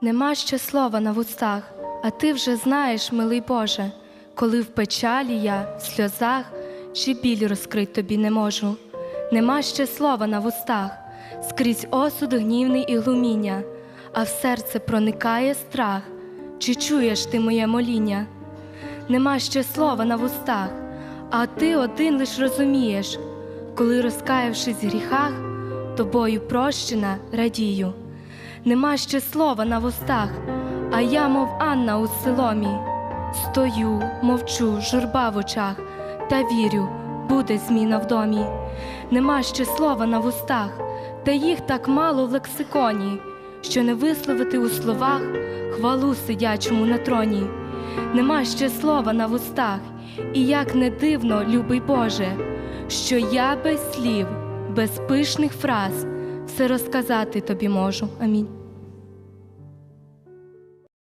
Нема ще слова на вустах, а ти вже знаєш, милий Боже, коли в печалі я, в сльозах, чи біль розкрить тобі не можу. Нема ще слова на вустах, скрізь осуд гнівний і глуміння, а в серце проникає страх, чи чуєш ти моє моління? Нема ще слова на вустах, а ти один лиш розумієш, коли, розкаявшись в гріхах, тобою прощена радію. Нема ще слова на вустах, а я, мов Анна у селомі, стою, мовчу, журба в очах, та вірю, буде зміна в домі. Нема ще слова на вустах, та їх так мало в лексиконі, що не висловити у словах хвалу сидячому на троні. Нема ще слова на вустах, і як не дивно, любий Боже, що я без слів, без пишних фраз все розказати тобі можу. Амінь.